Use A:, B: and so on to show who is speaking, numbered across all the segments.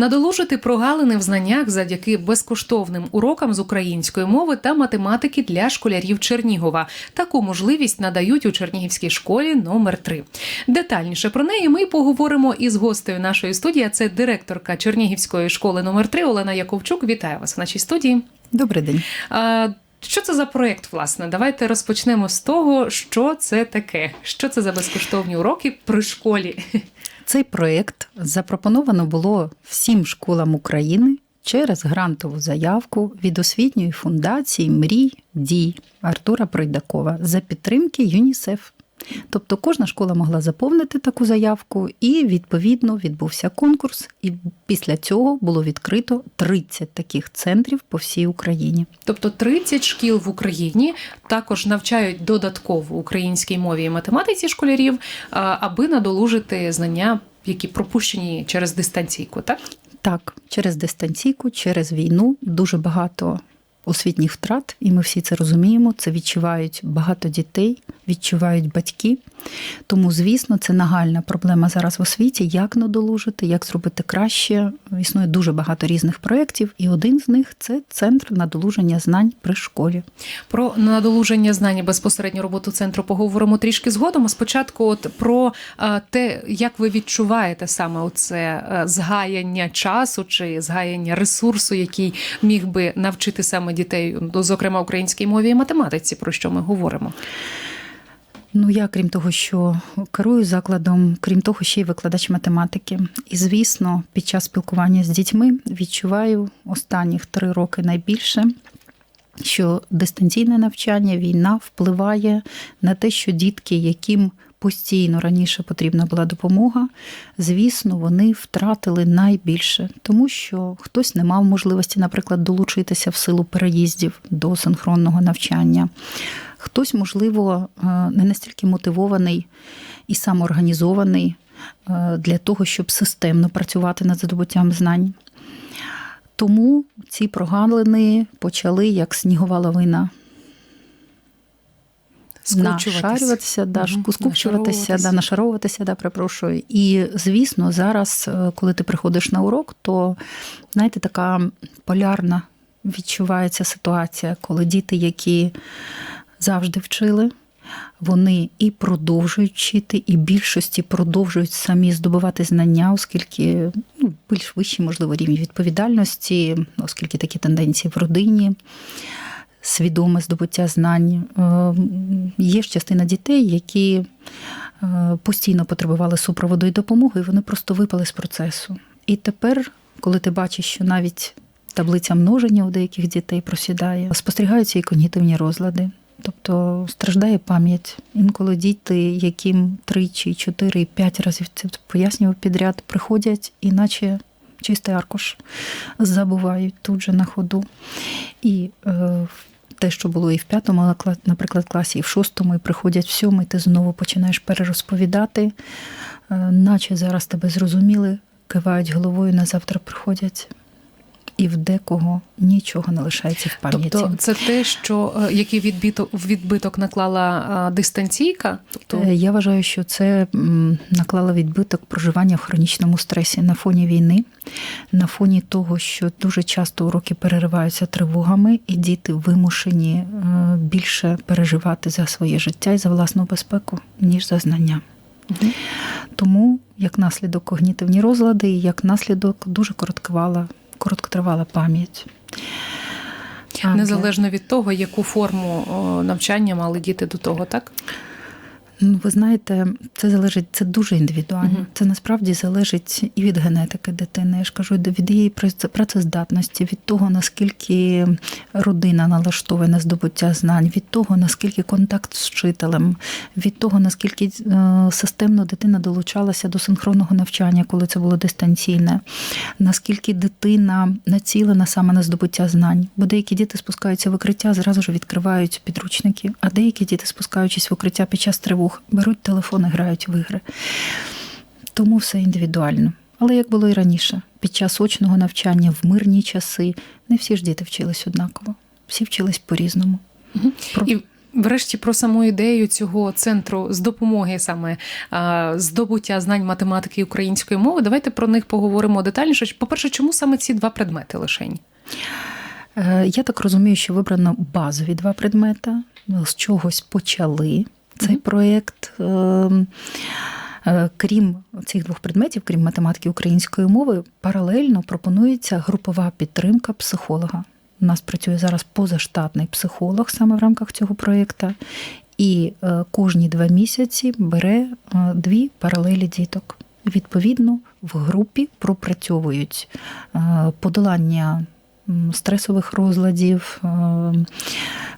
A: Надолужити прогалини в знаннях завдяки безкоштовним урокам з української мови та математики для школярів Чернігова. Таку можливість надають у Чернігівській школі номер 3 Детальніше про неї ми поговоримо із гостею нашої студії. Це директорка Чернігівської школи номер 3 Олена Яковчук. Вітаю вас в нашій студії.
B: Добрий день.
A: А, що це за проєкт, власне? Давайте розпочнемо з того, що це таке. Що це за безкоштовні уроки при школі?
B: Цей проєкт запропоновано було всім школам України через грантову заявку від освітньої фундації Мрій дій Артура Пройдакова за підтримки ЮНІСЕФ. Тобто кожна школа могла заповнити таку заявку, і відповідно відбувся конкурс. І після цього було відкрито 30 таких центрів по всій Україні.
A: Тобто 30 шкіл в Україні також навчають додатково українській мові і математиці школярів, аби надолужити знання, які пропущені через дистанційку, так?
B: Так, через дистанційку, через війну дуже багато освітніх втрат, і ми всі це розуміємо. Це відчувають багато дітей, відчувають батьки. Тому, звісно, це нагальна проблема зараз в освіті, як надолужити, як зробити краще. Існує дуже багато різних проєктів, і один з них це центр надолуження знань при школі.
A: Про надолуження знань і безпосередньо роботу центру поговоримо трішки згодом. А спочатку, от про те, як ви відчуваєте саме оце згаяння часу чи згаяння ресурсу, який міг би навчити саме дітей, ну, зокрема українській мові і математиці, про що ми говоримо.
B: Ну, я, крім того, що керую закладом, крім того, ще й викладач математики. І, звісно, під час спілкування з дітьми відчуваю останніх три роки найбільше, що дистанційне навчання, війна впливає на те, що дітки, яким постійно раніше потрібна була допомога, звісно, вони втратили найбільше, тому що хтось не мав можливості, наприклад, долучитися в силу переїздів до синхронного навчання. Хтось, можливо, е, не настільки мотивований і самоорганізований е, для того, щоб системно працювати над здобуттям знань. Тому ці прогалини почали як снігова лавина нашарюватися, да,
A: Угу.
B: скупчуватися, да, нашаровуватися, да, перепрошую. І звісно, зараз, е, коли ти приходиш на урок, то знаєте, така полярна відчувається ситуація, коли діти, які завжди вчили. Вони і продовжують вчити, і більшості продовжують самі здобувати знання, оскільки ну, більш вищий, можливо, рівень відповідальності, оскільки такі тенденції в родині, свідоме здобуття знань. Е, Є ж частина дітей, які е, постійно потребували супроводу і допомоги, і вони просто випали з процесу. І тепер, коли ти бачиш, що навіть таблиця множення у деяких дітей просідає, спостерігаються і когнітивні розлади. Тобто страждає пам'ять. Інколи діти, яким тричі, чотири, п'ять разів це пояснював підряд, приходять, іначе чистий аркуш забувають тут же на ходу. І е, те, що було і в п'ятому, наприклад, класі, і в шостому, і приходять в сьомий, ти знову починаєш перерозповідати, е, наче зараз тебе зрозуміли, кивають головою, на завтра приходять і в декого нічого не лишається в пам'яті.
A: Тобто це те, що е, який відбиток відбиток наклала дистанційка.
B: Тобто я вважаю, що це наклала відбиток проживання в хронічному стресі на фоні війни, на фоні того, що дуже часто уроки перериваються тривогами, і діти вимушені е, більше переживати за своє життя і за власну безпеку, ніж за знання. Угу. Тому як наслідок когнітивні розлади, і як наслідок дуже короткувала короткотривала пам'ять.
A: Незалежно від того, яку форму навчання мали діти до того, так?
B: Ну, ви знаєте, це залежить, це дуже індивідуально. Угу. Це насправді залежить і від генетики дитини. Я ж кажу, від її працездатності, від того, наскільки родина налаштовує на здобуття знань, від того, наскільки контакт з вчителем, від того, наскільки е, системно дитина долучалася до синхронного навчання, коли це було дистанційне, наскільки дитина націлена саме на здобуття знань. Бо деякі діти спускаються в укриття, зразу ж відкривають підручники, а деякі діти, спускаючись в укриття під час тривог, беруть телефон і грають в ігри. Тому все індивідуально. Але як було і раніше, під час очного навчання в мирні часи не всі ж діти вчились однаково, всі вчились по-різному.
A: Угу. І Врешті про саму ідею цього центру з допомоги саме здобуття знань математики і української мови. Давайте про них поговоримо детальніше. По-перше, чому саме ці два предмети лишень?
B: Е, Я так розумію, що вибрано базові два предмета. З чогось почали цей проєкт. Ем, е, Крім цих двох предметів, крім математики української мови, паралельно пропонується групова підтримка психолога. У нас працює зараз позаштатний психолог саме в рамках цього проєкту. І е, кожні два місяці бере е, дві паралелі діток. Відповідно, в групі пропрацьовують подолання стресових розладів, е,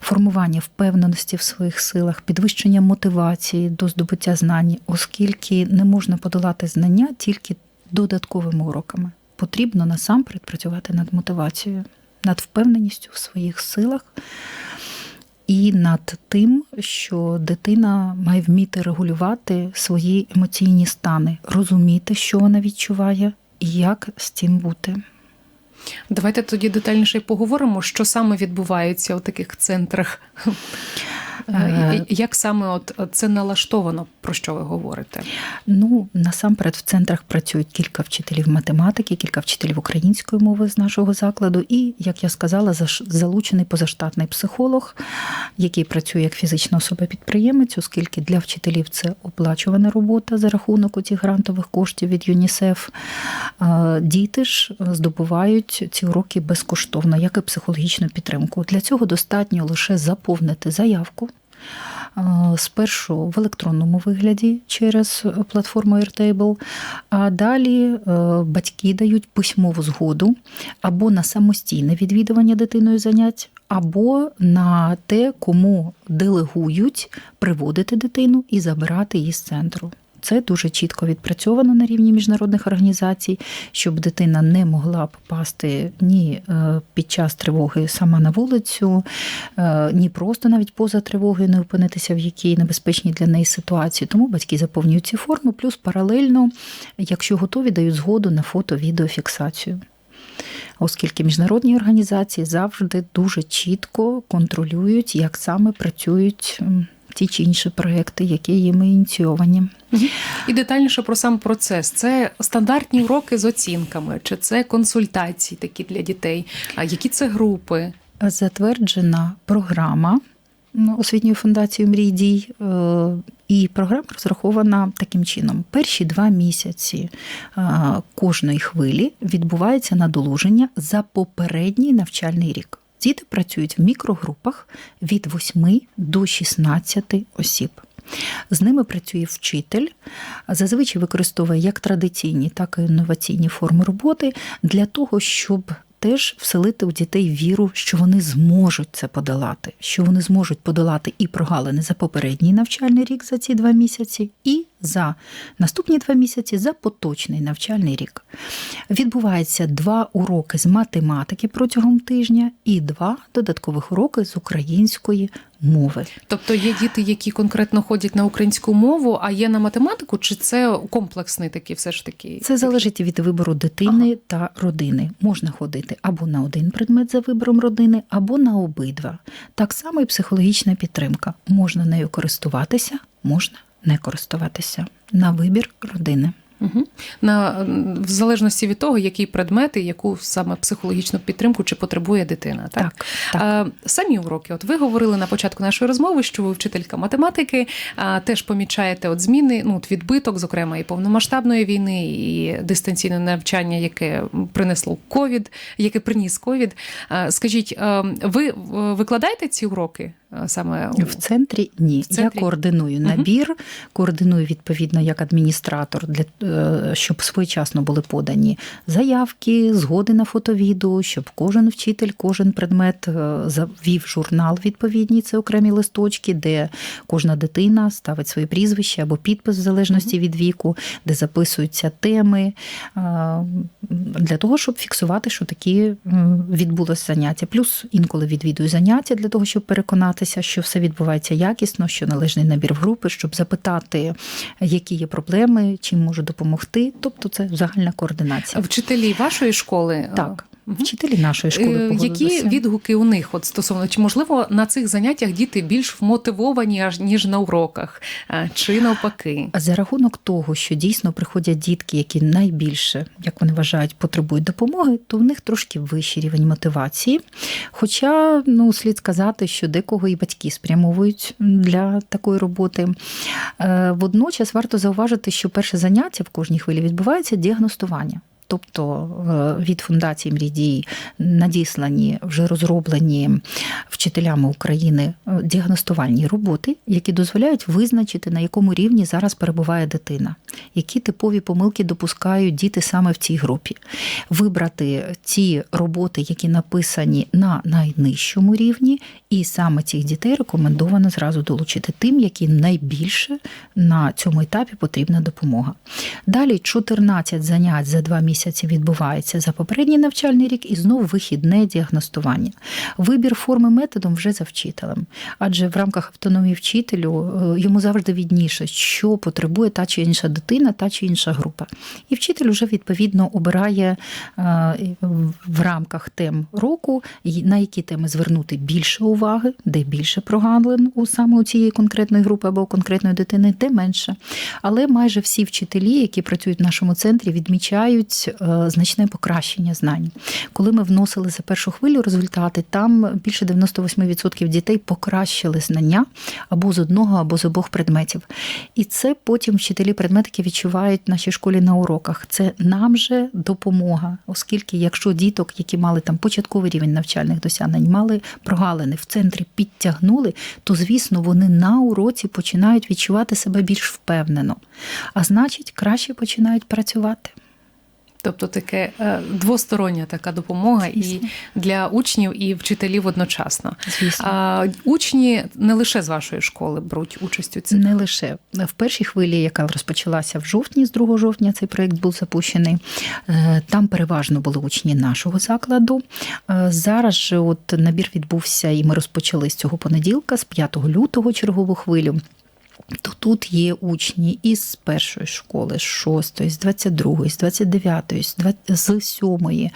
B: формування впевненості в своїх силах, підвищення мотивації до здобуття знань, оскільки не можна подолати знання тільки додатковими уроками. Потрібно насамперед працювати над мотивацією, над впевненістю в своїх силах і над тим, що дитина має вміти регулювати свої емоційні стани, розуміти, що вона відчуває, і як з цим бути.
A: Давайте тоді детальніше поговоримо, що саме відбувається у таких центрах.
B: Е.
A: Як саме от це налаштовано, про що ви говорите?
B: Ну, насамперед, в центрах працюють кілька вчителів математики, кілька вчителів української мови з нашого закладу, і, як я сказала, залучений позаштатний психолог, який працює як фізична особа-підприємець, оскільки для вчителів це оплачувана робота за рахунок цих грантових коштів від ЮНІСЕФ. Діти ж здобувають ці уроки безкоштовно, як і психологічну підтримку. Для цього достатньо лише заповнити заявку. Спершу в електронному вигляді через платформу Airtable, а далі е, батьки дають письмову згоду або на самостійне відвідування дитиною занять, або на те, кому делегують приводити дитину і забирати її з центру. Це дуже чітко відпрацьовано на рівні міжнародних організацій, щоб дитина не могла попасти ні е, під час тривоги сама на вулицю, е, ні просто навіть поза тривогою не опинитися в якій небезпечній для неї ситуації. Тому батьки заповнюють ці форми, плюс паралельно, якщо готові, дають згоду на фото-відеофіксацію. Оскільки міжнародні організації завжди дуже чітко контролюють, як саме працюють ті чи інші проекти, які їм ініційовані.
A: І детальніше про сам процес. Це стандартні уроки з оцінками, чи це консультації такі для дітей? А які це групи?
B: затверджена програма ну, освітньої фундації Мрій дій. е, І програма розрахована таким чином: перші два місяці е, кожної хвилі відбувається надолуження за попередній навчальний рік. Діти працюють в мікрогрупах від 8 до 16 осіб. З ними працює вчитель, зазвичай використовує як традиційні, так і інноваційні форми роботи для того, щоб теж вселити в дітей віру, що вони зможуть це подолати, що вони зможуть подолати і прогалини за попередній навчальний рік за ці два місяці, і за наступні два місяці за поточний навчальний рік. Відбувається два уроки з математики протягом тижня і два додаткових уроки з української мови.
A: Тобто є діти, які конкретно ходять на українську мову, а є на математику, чи це комплексний такий все ж таки?
B: Це залежить від вибору дитини та родини. Можна ходити або на один предмет за вибором родини, або на обидва. Так само і психологічна підтримка. Можна нею користуватися, можна не користуватися на вибір родини.
A: Угу. На, в залежності від того, які предмети, яку саме психологічну підтримку чи потребує дитина. Так?
B: Так, так.
A: А, самі уроки. От ви говорили на початку нашої розмови, що ви вчителька математики, а, теж помічаєте от зміни, ну, от відбиток, зокрема, і повномасштабної війни, і дистанційне навчання, яке принесло ковід, яке приніс ковід. Скажіть, а, ви е, викладаєте ці уроки саме у-
B: В центрі ні.
A: В центрі?
B: Я координую набір, координую відповідно як адміністратор, для е, щоб своєчасно були подані заявки, згоди на фото-відео, щоб кожен вчитель, кожен предмет е, завів журнал відповідний, це окремі листочки, де кожна дитина ставить своє прізвище або підпис в залежності від віку, де записуються теми е, для того, щоб фіксувати, що такі відбулося заняття. Плюс інколи відвідую заняття для того, щоб переконатися, що все відбувається якісно, що належний набір в групи, щоб запитати, які є проблеми, чим можу допомогти. Тобто це загальна координація.
A: вчителі вашої школи?
B: Так. Вчителі нашої школи
A: Е,
B: погодилися.
A: Які відгуки у них от стосовно чи можливо на цих заняттях діти більш вмотивовані аж ніж на уроках, чи навпаки?
B: А За рахунок того, що дійсно приходять дітки, які найбільше, як вони вважають, потребують допомоги, то в них трошки вищий рівень мотивації. Хоча ну, слід сказати, що декого і батьки спрямовують для такої роботи. Е, Водночас варто зауважити, що перше заняття в кожній хвилі відбувається діагностування. Тобто е, від фундації «Мрій-дій» надіслані вже розроблені вчителями України е, діагностувальні роботи, які дозволяють визначити, на якому рівні зараз перебуває дитина, які типові помилки допускають діти саме в цій групі, вибрати ті роботи, які написані на найнижчому рівні, і саме цих дітей рекомендовано зразу долучити тим, які найбільше на цьому етапі потрібна допомога. Далі 14 занять за два місяці відбувається за попередній навчальний рік і знову вихідне діагностування. Вибір форми методом вже за вчителем, адже в рамках автономії вчителю е, йому завжди відніше, що потребує та чи інша дитина, та чи інша група. І вчитель вже відповідно обирає е, в рамках тем року, на які теми звернути більше уваги, де більше прогалин у саме у цієї конкретної групи або у конкретної дитини, де менше. Але майже всі вчителі, які працюють в нашому центрі, відмічають е, значне покращення знань. Коли ми вносили за першу хвилю результати, там більше 98% дітей покращили знання або з одного, або з обох предметів. І це потім вчителі предметики відчувають в нашій школі на уроках. Це нам же допомога, оскільки якщо діток, які мали там початковий рівень навчальних досягнень, мали прогалини в центрі підтягнули, то звісно вони на уроці починають відчувати себе більш впевнено, а значить, краще починають працювати.
A: Тобто таке е, двостороння така допомога
B: Звісно.
A: і для учнів, і вчителів одночасно.
B: Звісно.
A: А учні не лише з вашої школи беруть участь у цих.
B: Не лише в першій хвилі, яка розпочалася в жовтні, з 2 жовтня цей проєкт був запущений. е, Там переважно були учні нашого закладу. Е, Зараз же от набір відбувся, і ми розпочали з цього понеділка, з 5 лютого чергову хвилю. То тут є учні із першої школи, з шостої, з 22, з 29, з 20 з сьомої.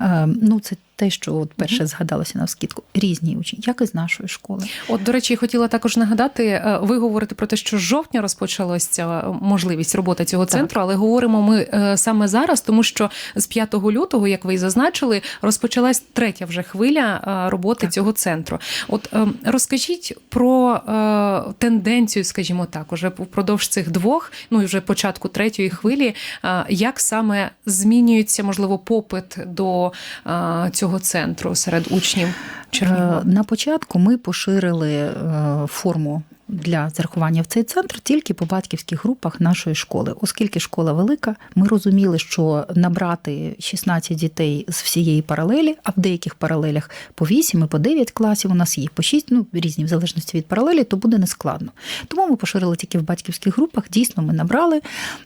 B: Е, Ну, це те, що от перше згадалося на вскидку. Різні учні, як і з нашої школи.
A: От, до речі, я хотіла також нагадати, е, ви говорите про те, що з жовтня розпочалася можливість роботи цього
B: Так.
A: центру, але говоримо ми е, саме зараз, тому що з 5 лютого, як ви і зазначили, розпочалась третя вже хвиля е, роботи
B: Так.
A: цього центру. От е, розкажіть про е, тенденцію, скажімо так, уже впродовж цих двох, ну і вже початку третьої хвилі, е, як саме змінюється можливо попит до е, цього центру серед учнів Чернігова?
B: Е, На початку ми поширили е, форму для зарахування в цей центр тільки по батьківських групах нашої школи. Оскільки школа велика, ми розуміли, що набрати 16 дітей з всієї паралелі, а в деяких паралелях по 8 і по 9 класів у нас є по 6, ну різні в залежності від паралелі, то буде нескладно. Тому ми поширили тільки в батьківських групах. Дійсно, ми набрали.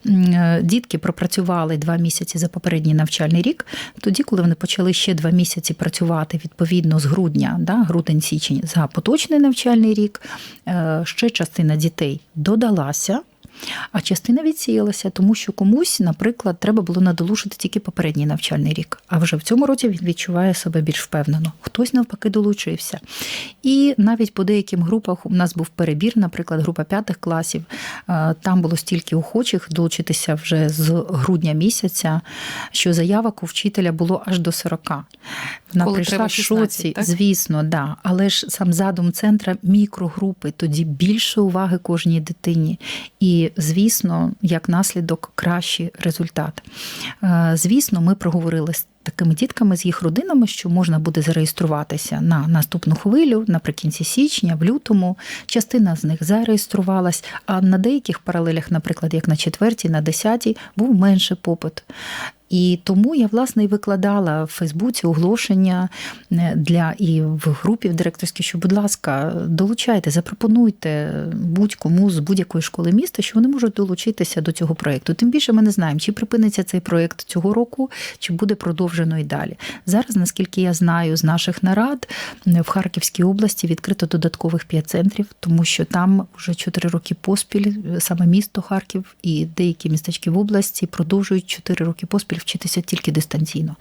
B: Е, Дітки пропрацювали два місяці за попередній навчальний рік. Тоді, коли вони почали ще два місяці працювати відповідно з грудня, да, грудень-січень за поточний навчальний рік, е, ще частина дітей додалася. А частина відсіялася, тому що комусь, наприклад, треба було надолушити тільки попередній навчальний рік. А вже в цьому році він відчуває себе більш впевнено. Хтось навпаки долучився. І навіть по деяким групах у нас був перебір, наприклад, група п'ятих класів. Там було стільки охочих долучитися вже з грудня місяця, що заявок у вчителя було аж до 40. Вона
A: Коли
B: прийшла в шоці,
A: так?
B: звісно, да. Але ж сам задум центра мікрогрупи, тоді більше уваги кожній дитині. І, звісно, як наслідок кращий результат. Е, Звісно, ми проговорили з такими дітками, з їх родинами, що можна буде зареєструватися на наступну хвилю наприкінці січня, в лютому. Частина з них зареєструвалась, а на деяких паралелях, наприклад, як на четвертій, на десятій, був менший попит. І тому я власне і викладала в Фейсбуці оголошення е, для і в групі в директорській, що, будь ласка, долучайте, запропонуйте будь-кому з будь-якої школи міста, що вони можуть долучитися до цього проєкту. Тим більше ми не знаємо, чи припиниться цей проєкт цього року, чи буде продовжено і далі. Зараз, наскільки я знаю, з наших нарад в Харківській області відкрито додаткових п'ять центрів, тому що там вже чотири роки поспіль саме місто Харків і деякі містечки в області продовжують чотири роки поспіль вчитися тільки дистанційно.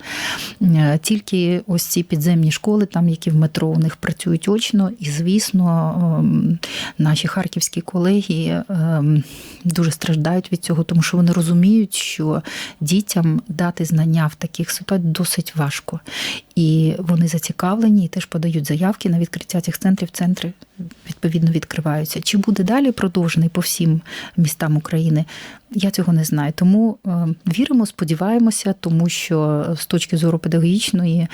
B: Е, Тільки ось ці підземні школи, там які в метро у них працюють очно, і звісно, ем, наші харківські колеги ем, дуже страждають від цього, тому що вони розуміють, що дітям дати знання в таких ситуаціях досить важко. І вони зацікавлені і теж подають заявки на відкриття цих центрів. Центри відповідно відкриваються. Чи буде далі продовжений по всім містам України? Я цього не знаю. Тому е, віримо, сподіваємося, тому що з точки зору педагогічної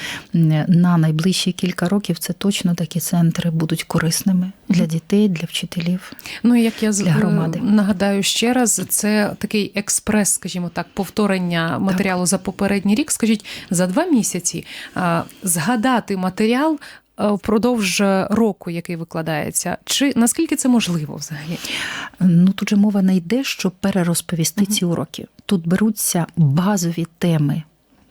B: на найближчі кілька років це точно такі центри будуть корисними для дітей, для вчителів.
A: Ну як я
B: Для громади.
A: е, нагадаю ще раз, це такий експрес, скажімо так, повторення матеріалу за попередній рік. Скажіть, за два місяці а, згадати матеріал. е, Впродовж року, який викладається, чи наскільки це можливо взагалі?
B: Ну тут же мова не йде, щоб перерозповісти ці уроки. Тут беруться базові теми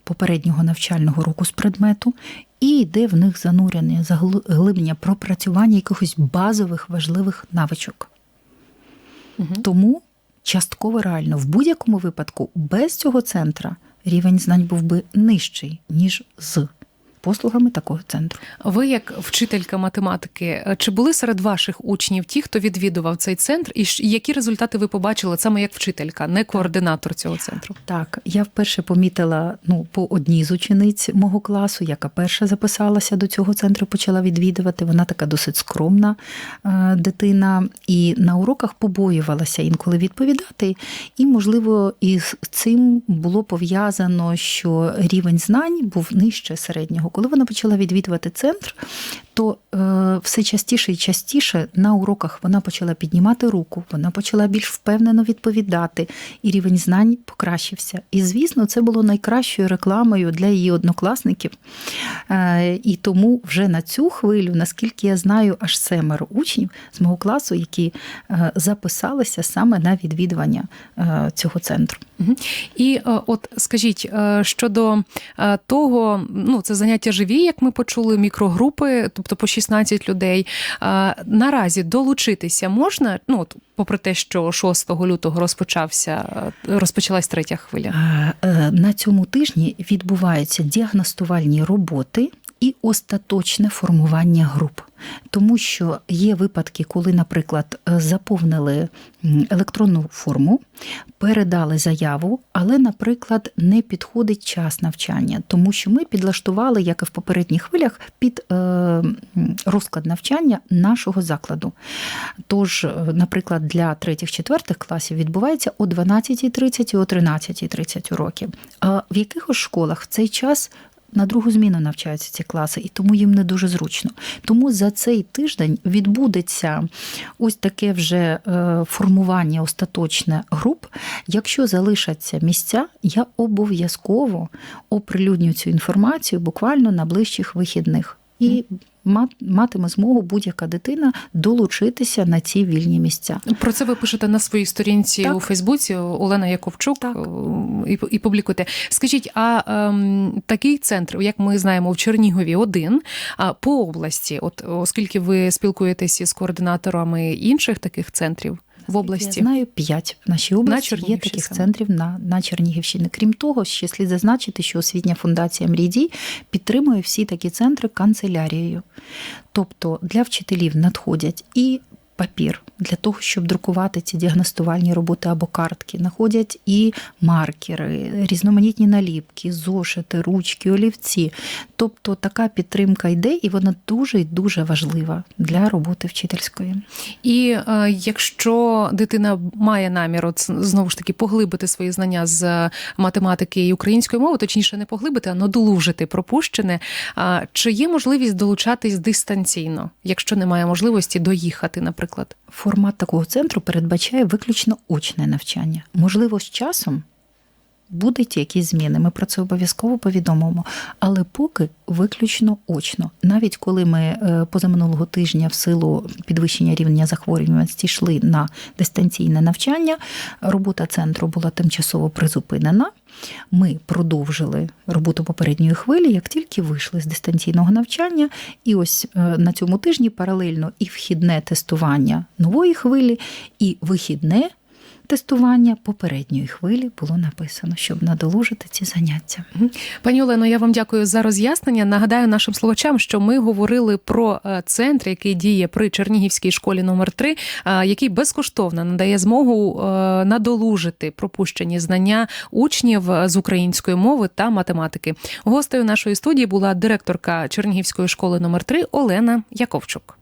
B: попереднього навчального року з предмету, і йде в них занурення, заглиблення, пропрацювання якихось базових важливих навичок. Тому частково реально в будь-якому випадку без цього центра рівень знань був би нижчий, ніж з послугами такого центру.
A: Ви, як вчителька математики, е, чи були серед ваших учнів ті, хто відвідував цей центр, і які результати ви побачили саме як вчителька, не координатор цього центру?
B: Так, я вперше помітила ну, по одній з учениць мого класу, яка перша записалася до цього центру, почала відвідувати. Вона така досить скромна е, дитина, і на уроках побоювалася інколи відповідати. І, можливо, із цим було пов'язано, що рівень знань був нижче середнього. Коли вона почала відвідувати центр, то е, все частіше і частіше на уроках вона почала піднімати руку, вона почала більш впевнено відповідати, і рівень знань покращився. І, звісно, це було найкращою рекламою для її однокласників. Е, і тому вже на цю хвилю, наскільки я знаю, аж семеро учнів з мого класу, які е, записалися саме на відвідування е, цього центру.
A: І е, от скажіть е, щодо е, того, ну це заняття живі, як ми почули, мікрогрупи, тобто по 16 людей. Наразі долучитися можна. Ну от, попри те, що 6 лютого розпочався розпочалась третя хвиля.
B: На цьому тижні відбуваються діагностувальні роботи і остаточне формування груп. Тому що є випадки, коли, наприклад, е, заповнили електронну форму, передали заяву, але, наприклад, не підходить час навчання, тому що ми підлаштували, як і в попередніх хвилях, під е, розклад навчання нашого закладу. Тож, е, наприклад, для третіх-четвертих класів відбувається о 12.30 і о 13.30 уроки. А в якихось школах в цей час на другу зміну навчаються ці класи, і тому їм не дуже зручно. Тому за цей тиждень відбудеться ось таке вже е, формування остаточне груп. Якщо залишаться місця, я обов'язково оприлюдню цю інформацію буквально на ближчих вихідних. І матиме змогу будь-яка дитина долучитися на ці вільні місця.
A: Про це ви пишете на своїй сторінці
B: Так.
A: у Фейсбуці Олена Яковчук
B: Так.
A: е, і, і публікуєте. Скажіть, а ем, такий центр, як ми знаємо, в Чернігові один, а по області, от оскільки ви спілкуєтеся з координаторами інших таких центрів в області.
B: Я знаю п'ять в нашій області. Є таких центрів на, на Чернігівщині. Крім того, ще слід зазначити, що освітня фундація Мрідій підтримує всі такі центри канцелярією. Тобто для вчителів надходять і папір для того, щоб друкувати ці діагностувальні роботи або картки. Находять і маркери, різноманітні наліпки, зошити, ручки, олівці. Тобто така підтримка йде, і вона дуже і дуже важлива для роботи вчительської.
A: І е, якщо дитина має намір от, знову ж таки поглибити свої знання з математики і української мови, точніше не поглибити, а надолужити пропущене. А, чи є можливість долучатись дистанційно, якщо немає можливості доїхати, наприклад?
B: Формат такого центру передбачає виключно очне навчання. Можливо, з часом будуть якісь зміни. Ми про це обов'язково повідомимо. Але поки виключно очно. Навіть коли ми е, позаминулого тижня в силу підвищення рівня захворюваності йшли на дистанційне навчання, робота центру була тимчасово призупинена. Ми продовжили роботу попередньої хвилі, як тільки вийшли з дистанційного навчання, і ось е, на цьому тижні паралельно і вхідне тестування нової хвилі, і вихідне тестування попередньої хвилі було написано, щоб надолужити ці заняття.
A: Пані Олено, я вам дякую за роз'яснення. Нагадаю нашим слухачам, що ми говорили про е, центр, який діє при Чернігівській школі номер 3 е, який безкоштовно надає змогу е, надолужити пропущені знання учнів з української мови та математики. Гостею нашої студії була директорка Чернігівської школи номер 3 Олена Яковчук.